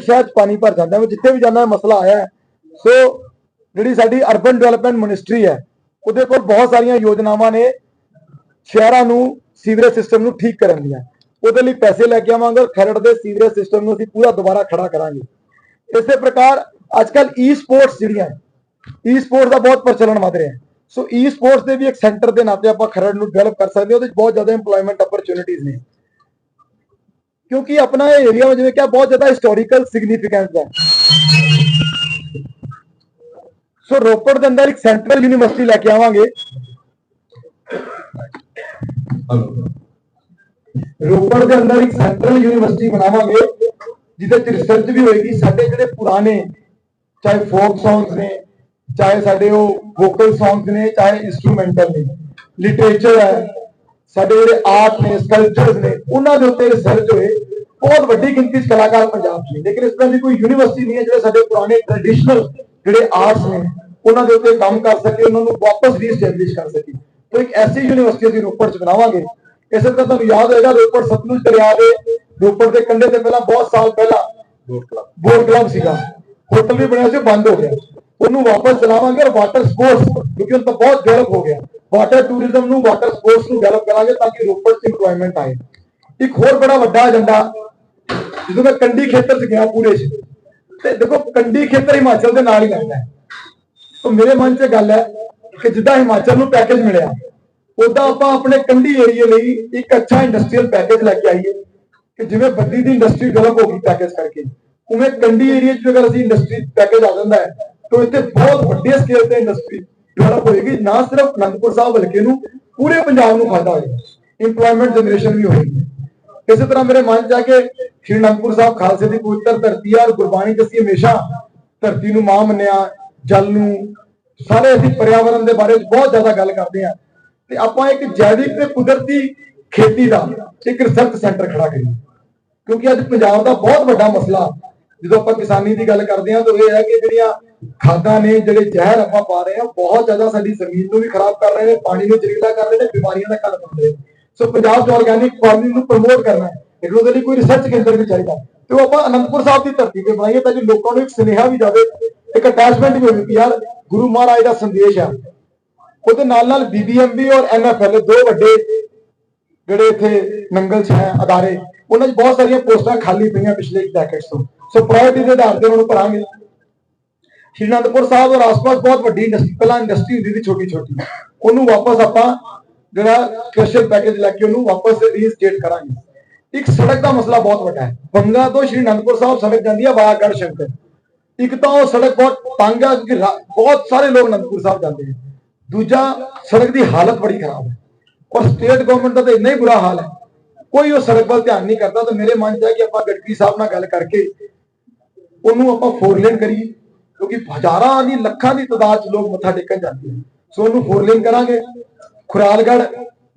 ਸ਼ਹਿਰ 'ਚ ਪਾਣੀ ਭਰ ਜਾਂਦਾ ਹੈ ਜਿੱਥੇ ਵੀ ਜਾਂਦਾ ਮਸਲਾ ਆਇਆ ਹੈ। ਸੋ ਜਿਹੜੀ ਸਾਡੀ ਅਰਬਨ ਡਿਵੈਲਪਮੈਂਟ ਮਿਨਿਸਟਰੀ ਹੈ, ਉਹਦੇ ਕੋਲ ਬਹੁਤ ਸਾਰੀਆਂ ਯੋਜਨਾਵਾਂ ਨੇ, ਸ਼ਹਿਰਾਂ ਨੂੰ ਸੀਵਰੇਜ ਸਿਸਟਮ ਨੂੰ ਠੀਕ ਕਰਨ ਦੀਆਂ। ਉਹਦੇ ਲਈ ਪੈਸੇ ਲੈ ਕੇ ਆਵਾਂਗੇ ਔਰ ਖਰੜ ਦੇ ਸੀਵਰੇਜ ਸਿਸਟਮ ਨੂੰ ਅਸੀਂ ਪੂਰਾ ਦੁਬਾਰਾ ਖੜਾ ਕਰਾਂਗੇ। ਇਸੇ ਪ੍ਰਕਾਰ ਅੱਜਕੱਲ ਈ ਸਪੋਰਟਸ ਜਿਹੜੀਆਂ ਈ ਸਪੋਰਟਸ ਦਾ ਬਹੁਤ ਪ੍ਰਚਲਨ ਵਧ ਰਿਹਾ ਹੈ। ਸੋ ਈ ਸਪੋਰਟਸ ਦੇ ਵੀ ਇੱਕ ਸੈਂਟਰ ਦੇ ਨਾਤੇ ਆਪਾਂ ਖਰੜ ਨੂੰ ਡਿਵੈਲਪ ਕਰ ਸਕਦੇ ਹਾਂ, ਉਹਦੇ ਵਿੱਚ ਬਹੁਤ ਜ਼ਿਆਦਾ ਏਮਪਲੋਇਮੈਂਟ ਅਪਰਚੁਨਿਟੀਜ਼ ਨੇ। ਕਿਉਂਕਿ ਆਪਣਾ ਇਹ ਏਰੀਆ ਜਿਵੇਂ ਕਿ ਬਹੁਤ ਜ਼ਿਆਦਾ ਹਿਸਟੋਰੀਕਲ ਸਿਗਨੀਫੀਕੈਂਸ ਹੈ। ਸੋ ਰੋਪੜ ਦੇ ਅੰਦਰ ਇੱਕ ਸੈਂਟਰਲ ਯੂਨੀਵਰਸਿਟੀ ਲੈ ਕੇ ਆਵਾਂਗੇ। ਰੋਪੜ ਦੇ ਅੰਦਰ ਇੱਕ ਸੈਂਟਰਲ ਯੂਨੀਵਰਸਿਟੀ ਬਣਾਵਾਂਗੇ, ਜਿਹਦੇ ਚ ਰਿਸਰਚ ਵੀ ਹੋਏਗੀ। ਸਾਡੇ ਜਿਹੜੇ ਪੁਰਾਣੇ, ਚਾਹੇ ਫੋਕ ਸੌਂਗਸ ਨੇ ਚਾਹੇ ਸਾਡੇ ਉਹ ਵੋਕਲ ਸੌਂਗਸ ਨੇ ਚਾਹੇ ਇਨਸਟਰੂਮੈਂਟਲ ਨੇ ਲਿਟਰੇਚਰ ਹੈ ਸਾਡੇ ਜਿਹੜੇ ਆਰਟ ਨੇ ਸਕਲਪਚਰਸ ਨੇ ਉਹਨਾਂ ਦੇ ਉੱਤੇ ਰਿਸਰਚ ਹੋਏ ਬਹੁਤ ਵੱਡੀ ਗਿਣਤੀ ਚ ਕਲਾਕਾਰ ਪੰਜਾਬ 'ਚ ਨੇ। ਲੇਕਿਨ ਇਸ ਤਰ੍ਹਾਂ ਦੀ ਕੋਈ ਯੂਨੀਵਰਸਿਟੀ ਨਹੀਂ ਹੈ ਜਿਹੜੇ ਸਾਡੇ ਪੁਰਾਣੇ ਟ੍ਰੈਡੀਸ਼ਨਲ ਜਿਹੜੇ ਆਰਟਸ ਨੇ ਉਹਨਾਂ ਦੇ ਉੱਤੇ ਕੰਮ ਕਰ ਸਕੇ ਉਹਨਾਂ ਨੂੰ ਵਾਪਸ ਰੀਸਟੈਬਲਿਸ਼ ਕਰ ਸਕੇ। ਤਾਂ ਇੱਕ ਐਸੀ ਯੂਨੀਵਰਸਿਟੀ ਅਸੀਂ ਰੋਪੜ 'ਚ ਬਣਾਵਾਂਗੇ। ਇਸੇ ਤਰ੍ਹਾਂ ਤੁਹਾਨੂੰ ਯਾਦ ਹੋਏਗਾ ਰੋਪੜ ਸਤਲੁਜ ਦਰਿਆ ਦੇ ਰੋਪੜ ਦੇ ਕੰਢੇ ਤੇ ਪਹਿਲਾਂ ਬਹੁਤ ਸਾਲ ਪਹਿਲਾਂ ਬੋਟ ਕਲੱਬ ਸੀਗਾ। ਹੋਟਲ ਵੀ ਬਣਿਆ ਸੀ ਬੰਦ ਹੋ ਗਿਆ। ਉਹਨੂੰ ਵਾਪਸ ਚਲਾਵਾਂਗੇ ਔਰ ਵਾਟਰ ਸਪੋਰਟਸ ਕਿਉਂਕਿ ਹੁਣ ਤਾਂ ਬਹੁਤ ਡਿਵੈਲਪ ਹੋ ਗਿਆ। ਵਾਟਰ ਟੂਰਿਜ਼ਮ ਨੂੰ ਵਾਟਰ ਸਪੋਰਟਸ ਨੂੰ ਡਿਵੈਲਪ ਕਰਾਂਗੇ ਤਾਂ ਕਿ ਰੋਪੜ 'ਚ ਇੰਪਲੋਇਮੈਂਟ ਆਏ। ਇੱਕ ਹੋਰ ਬੜਾ ਵੱਡਾ ਏਜੰਡਾ ਜਦੋਂ ਮੈਂ ਕੰਡੀ ਖੇਤਰ 'ਚ ਗਿਆ ਪੂਰੇ 'ਚ। ਤੇ ਦੇਖੋ ਕੰਡੀ ਖੇਤਰ ਹਿਮਾਚਲ ਦੇ ਨਾਲ ਹੀ ਲੱਗਦਾ ਹੈ। ਤਾਂ ਮੇਰੇ ਮਨ 'ਚ ਗੱਲ ਹੈ ਕਿ ਜਿੱਦਾਂ ਹਿਮਾਚਲ ਨੂੰ ਪੈਕੇਜ ਮਿਲਿਆ ਉਦਾਂ ਆਪਾਂ ਆਪਣੇ ਕੰਢੀ ਏਰੀਏ ਲਈ ਇੱਕ ਅੱਛਾ ਇੰਡਸਟਰੀਅਲ ਪੈਕੇਜ ਲੈ ਕੇ ਆਈਏ, ਕਿ ਜਿਵੇਂ ਬੱਦੀ ਦੀ ਇੰਡਸਟਰੀ ਡਿਵੈਲਪ ਹੋ ਗਈ ਪੈਕੇਜ ਕਰਕੇ। ਉਵੇਂ ਕੰਢੀ ਏਰੀਏ 'ਚ ਅਗਰ ਅਸੀਂ ਇੰਡਸਟਰੀ ਪੈਕੇਜ ਆ ਜਾਂਦਾ ਹੈ ਤਾਂ ਇੱਥੇ ਬਹੁਤ ਵੱਡੇ ਸਕੇਲ ਤੇ ਇੰਡਸਟਰੀ ਡਿਵੈਲਪ ਹੋਏਗੀ, ਨਾ ਸਿਰਫ ਅਨੰਦਪੁਰ ਸਾਹਿਬ ਹਲਕੇ ਨੂੰ, ਪੂਰੇ ਪੰਜਾਬ ਨੂੰ ਫਾਇਦਾ ਹੋਏਗਾ। ਇੰਪਲੋਇਮੈਂਟ ਜਨਰੇਸ਼ਨ ਵੀ ਹੋਏਗੀ। ਇਸੇ ਤਰ੍ਹਾਂ ਮੇਰੇ ਮਨ 'ਚ ਆ ਕੇ ਸ਼੍ਰੀ ਅਨੰਦਪੁਰ ਸਾਹਿਬ ਖਾਲਸੇ ਦੀ ਪਵਿੱਤਰ ਧਰਤੀ ਆ, ਔਰ ਗੁਰਬਾਣੀ 'ਚ ਅਸੀਂ ਹਮੇਸ਼ਾ ਧਰਤੀ ਨੂੰ ਮਾਂ ਮੰਨਿਆ, ਜਲ ਨੂੰ, ਸਾਰੇ ਅਸੀਂ ਪਰਿਆਵਰਣ ਦੇ ਬਾਰੇ ਬਹੁਤ ਜ਼ਿਆਦਾ ਗੱਲ ਕਰਦੇ ਆ ਤੇ ਆਪਾਂ ਇੱਕ ਜੈਵਿਕ ਤੇ ਕੁਦਰਤੀ ਖੇਤੀ ਦਾ ਇੱਕ ਰਿਸਰਚ ਸੈਂਟਰ ਖੜਾ ਕਰੀਏ। ਕਿਉਂਕਿ ਅੱਜ ਪੰਜਾਬ ਦਾ ਬਹੁਤ ਵੱਡਾ ਮਸਲਾ, ਜਦੋਂ ਆਪਾਂ ਕਿਸਾਨੀ ਦੀ ਗੱਲ ਕਰਦੇ ਹਾਂ, ਤਾਂ ਇਹ ਹੈ ਕਿ ਜਿਹੜੀਆਂ ਖਾਦਾਂ ਨੇ ਜਿਹੜੇ ਜ਼ਹਿਰ ਆਪਾਂ ਪਾ ਰਹੇ ਹਾਂ ਬਹੁਤ ਜ਼ਿਆਦਾ ਸਾਡੀ ਜ਼ਮੀਨ ਨੂੰ ਵੀ ਖਰਾਬ ਕਰ ਰਹੇ ਨੇ, ਪਾਣੀ ਨੂੰ ਜ਼ਹਿਰੀਲਾ ਕਰ ਰਹੇ ਨੇ, ਬਿਮਾਰੀਆਂ ਦਾ ਕਾਰਨ ਬਣ ਰਹੇ ਨੇ। ਸੋ ਪੰਜਾਬ 'ਚ ਆਰਗੈਨਿਕ ਫਾਰਮਿੰਗ ਨੂੰ ਪ੍ਰਮੋਟ ਕਰਨਾ ਹੈ, ਲੇਕਿਨ ਉਹਦੇ ਲਈ ਕੋਈ ਰਿਸਰਚ ਕੇਂਦਰ ਵੀ ਚਾਹੀਦਾ ਤੇ ਉਹ ਆਪਾਂ ਅਨੰਦਪੁਰ ਸਾਹਿਬ ਦੀ ਧਰਤੀ ਤੇ ਬਣਾਈਏ, ਤਾਂ ਕਿ ਲੋਕਾਂ ਨੂੰ ਇੱਕ ਸੁਨੇਹਾ ਵੀ ਜਾਵੇ, ਇੱਕ ਅਟੈਚਮੈਂਟ ਵੀ ਹੋਵੇ ਕਿ ਯਾਰ ਗੁਰੂ ਮਹਾਰਾਜ ਦਾ ਸੰਦੇਸ਼ ਆ। ਉਹਦੇ ਨਾਲ ਨਾਲ ਬੀਬੀਐਮਬੀ ਔਰ ਐਨਐਫਐਲ ਦੋ ਵੱਡੇ ਜਿਹੜੇ ਇੱਥੇ ਨੰਗਲ ਹੈ, ਅਦਾਰੇ, ਉਹਨਾਂ 'ਚ ਬਹੁਤ ਸਾਰੀਆਂ ਪੋਸਟਾਂ ਖਾਲੀ ਪਈਆਂ ਪਿਛਲੇ ਇੱਕ ਤੋਂ। ਸੋ ਪ੍ਰਾਇੋਰਟੀ ਦੇ ਆਧਾਰ ਤੇ ਉਹਨੂੰ ਭਰਾਂਗੇ। ਸ਼੍ਰੀ ਅਨੰਦਪੁਰ ਸਾਹਿਬ ਔਰ ਆਸ-ਪਾਸ ਬਹੁਤ ਵੱਡੀ ਇੰਡਸਟਰੀ ਪਹਿਲਾਂ ਇੰਡਸਟਰੀ ਹੁੰਦੀ ਸੀ ਛੋਟੀ ਛੋਟੀ ਉਹਨੂੰ ਵਾਪਸ ਆਪਾਂ ਜਿਹੜਾ ਕਮਰਸ਼ੀਅਲ ਪੈਕੇਜ ਲੈ ਕੇ ਉਹਨੂੰ ਵਾਪਸ ਰੀਸਟੇਟ ਕਰਾਂਗੇ। ਇੱਕ ਸੜਕ ਦਾ ਮਸਲਾ ਬਹੁਤ ਵੱਡਾ ਹੈ। ਬੰਗਾ ਤੋਂ ਸ਼੍ਰੀ ਅਨੰਦਪੁਰ ਸਾਹਿਬ ਸੜਕ ਜਾਂਦੀ ਹੈ ਵਾਇਆ ਸ਼ੰਕਰ। ਇੱਕ ਤਾਂ ਉਹ ਸੜਕ ਬਹੁਤ ਤੰਗ ਹੈ ਕਿਉਂਕਿ ਬਹੁਤ ਸਾਰੇ ਲੋਕ ਅਨੰਦਪੁਰ ਸਾਹਿਬ ਜਾਂਦੇ ਨੇ। ਦੂਜਾ, ਸੜਕ ਦੀ ਹਾਲਤ ਬੜੀ ਖਰਾਬ ਹੈ। ਔਰ ਸਟੇਟ ਗਵਰਨਮੈਂਟ ਦਾ ਤਾਂ ਇੰਨਾ ਹੀ ਬੁਰਾ ਹਾਲ ਹੈ। ਕੋਈ ਉਹ ਸੜਕ ਵੱਲ ਧਿਆਨ ਨਹੀਂ ਕਰਦਾ ਤਾਂ ਮੇਰੇ ਮਨ 'ਚ ਹੈ ਕਿ ਆਪਾਂ ਗਡਕਰੀ ਸਾਹਿਬ ਨਾਲ ਗੱਲ ਕਰਕੇ ਉਹਨੂੰ ਆਪਾਂ ਫੋਰ ਲੇਨ ਕਰੀਏ। ਕਿਉਂਕਿ ਹਜ਼ਾਰਾਂ ਦੀ ਲੱਖਾਂ ਦੀ ਤਾਦਾਦ 'ਚ ਲੋਕ ਮੱਥਾ ਟੇਕਣ ਜਾਂਦੇ ਨੇ ਸੋ ਉਹਨੂੰ ਫੋਰ ਲੇਨ ਕਰਾਂਗੇ। ਖੁਰਾਲਗੜ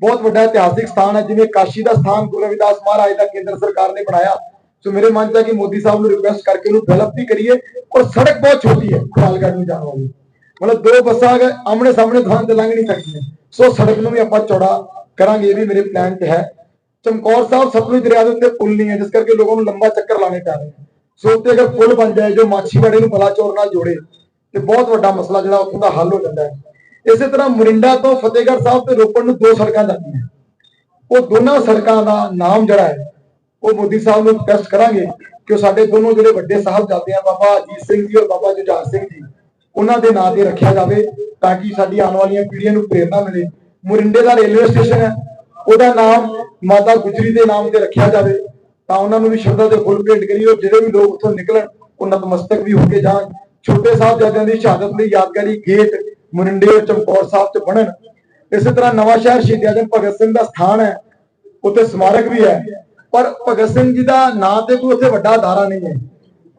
ਬਹੁਤ ਵੱਡਾ ਇਤਿਹਾਸਿਕ ਸਥਾਨ ਹੈ, ਜਿਵੇਂ ਕਾਸ਼ੀ ਦਾ ਸਥਾਨ ਗੁਰੂ ਰਵਿਦਾਸ ਮਹਾਰਾਜ ਦਾ ਕੇਂਦਰ ਸਰਕਾਰ ਨੇ ਬਣਾਇਆ। ਸੋ ਮੇਰੇ ਮਨ 'ਚ ਹੈ ਕਿ ਮੋਦੀ ਸਾਹਿਬ ਨੂੰ ਰਿਕੁਐਸਟ ਕਰਕੇ ਉਹਨੂੰ ਡਿਵੈਲਪ ਵੀ ਕਰੀਏ ਔਰ ਸੜਕ ਬਹੁਤ ਛੋਟੀ ਹੈ ਖੁਰਾਲਗੜ੍ਹ ਨੂੰ ਜਾਣ ਵਾਲੀ। ਮਤਲਬ ਦੋ ਬੱਸਾਂ ਅਗਰ ਆਮਣੇ ਸਾਹਮਣੇ ਥਾਂ ਤੇ ਲੰਘ ਨਹੀਂ ਸਕਦੀਆਂ। ਸੋ ਸੜਕ ਨੂੰ ਵੀ ਆਪਾਂ ਚੌੜਾ ਕਰਾਂਗੇ, ਇਹ ਵੀ ਮੇਰੇ ਪਲਾਨ 'ਚ ਹੈ। ਚਮਕੌਰ ਸਾਹਿਬ ਸਤਲੁਜ ਦਰਿਆ ਦੇ ਉੱਤੇ ਪੁਲ ਨਹੀਂ ਹੈ, ਜਿਸ ਕਰਕੇ ਲੋਕਾਂ ਨੂੰ ਲੰਬਾ ਚੱਕਰ ਲਾਣੇ ਪੈ ਰਹੇ ਨੇ। ਸੋ ਉੱਤੇ ਅਗਰ ਪੁਲ ਬਣ ਜਾਏ ਜੋ ਮਾਛੀਵਾੜੇ ਨੂੰ ਬਲਾਚੌਰ ਨਾਲ ਜੋੜੇ ਤੇ ਬਹੁਤ ਵੱਡਾ ਮਸਲਾ ਜਿਹੜਾ ਉੱਥੋਂ ਦਾ ਹੱਲ ਹੋ ਜਾਂਦਾ ਹੈ। ਇਸੇ ਤਰ੍ਹਾਂ ਮੋਰਿੰਡਾ ਤੋਂ ਫਤਿਹਗੜ੍ਹ ਸਾਹਿਬ ਤੇ ਰੋਪੜ ਨੂੰ ਦੋ ਸੜਕਾਂ ਜਾਂਦੀਆਂ ਉਹ ਦੋਨਾਂ ਸੜਕਾਂ ਦਾ ਨਾਮ ਜਿਹੜਾ ਹੈ, ਉਹ ਮੋਦੀ ਸਾਹਿਬ ਨੂੰ ਰਿਕਵੈਸਟ ਕਰਾਂਗੇ ਕਿ ਉਹ ਸਾਡੇ ਦੋਨੋਂ ਜਿਹੜੇ ਵੱਡੇ ਸਾਹਿਬ ਜਾਂਦੇ ਆ ਬਾਬਾ ਅਜੀਤ ਸਿੰਘ ਜੀ ਔਰ ਬਾਬਾ ਜੁਝਾਰ ਸਿੰਘ ਜੀ, ਉਹਨਾਂ ਦੇ ਨਾਂ ਤੇ ਰੱਖਿਆ ਜਾਵੇ ਤਾਂ ਕਿ ਸਾਡੀ ਆਉਣ ਵਾਲੀਆਂ ਪੀੜ੍ਹੀਆਂ ਨੂੰ ਪ੍ਰੇਰਣਾ ਮਿਲੇ। ਮੋਰਿੰਡੇ ਦਾ ਰੇਲਵੇ ਸਟੇਸ਼ਨ ਹੈ, ਉਹਦਾ ਨਾਮ ਮਾਤਾ ਗੁਜਰੀ ਦੇ ਨਾਮ ਤੇ ਰੱਖਿਆ ਜਾਵੇ। ਤਾਂ ਉਹਨਾਂ ਨੂੰ ਵੀ ਸ਼ਰਧਾ ਦੇ ਫੁੱਲ ਭੇਟ ਕਰੀਓ ਜਿਹੜੇ ਵੀ ਲੋਕ ਉੱਥੋਂ ਨਿਕਲਣ ਉਹ ਨਤਮਸਤਕ ਵੀ ਹੋ ਕੇ ਜਾਣ। ਛੋਟੇ ਸਾਹਿਬ ਜਦਿਆਂ ਦੀ ਸ਼ਹਾਦਤ ਦੀ ਯਾਦਗਾਰੀ ਗੇਟ ਮੁਰਿੰਡੇ ਚਮਕੌਰ ਸਾਹਿਬ ਤੇ ਬਣਨ। ਇਸੇ ਤਰ੍ਹਾਂ ਨਵਾਂ ਸ਼ਹਿਰ ਸ਼ਹੀਦ ਆਜਮ ਭਗਤ ਸਿੰਘ ਦਾ ਸਥਾਨ ਹੈ, ਉੱਥੇ ਸਮਾਰਕ ਵੀ ਹੈ। ਪਰ ਭਗਤ ਸਿੰਘ ਜੀ ਦਾ ਨਾਂ ਤੇ ਕੋਈ ਉੱਥੇ ਵੱਡਾ ਅਦਾਰਾ ਨਹੀਂ ਹੈ।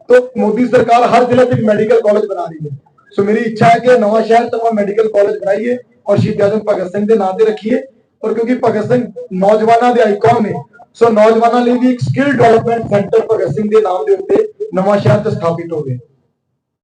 ਤੋਂ ਮੋਦੀ ਸਰਕਾਰ ਹਰ ਜ਼ਿਲ੍ਹੇ ਵਿੱਚ ਮੈਡੀਕਲ ਕਾਲਜ ਬਣਾ ਰਹੀ ਹੈ। ਸੋ ਮੇਰੀ ਇੱਛਾ ਹੈ ਕਿ ਨਵਾਂ ਸ਼ਹਿਰ ਤੋਂ ਮੈਡੀਕਲ ਕਾਲਜ ਬਣਾਈਏ ਔਰ ਸ਼ਹੀਦ ਆਜਮ ਭਗਤ ਸਿੰਘ ਦੇ ਨਾਂ ਤੇ ਰੱਖੀਏ। ਔਰ ਕਿਉਂਕਿ ਭਗਤ ਸਿੰਘ ਨੌਜਵਾਨਾਂ ਦੇ ਆਈਕਨ ਨੇ ਸੋ ਨੌਜਵਾਨਾਂ ਲਈ ਵੀ ਇੱਕ skill development centre Bhagat Singh ਦੇ ਨਾਮ ਦੇ ਉੱਤੇ ਨਵਾਂ ਸ਼ਹਿਰ ਤੇ ਸਥਾਪਿਤ ਹੋ ਹੋਵੇ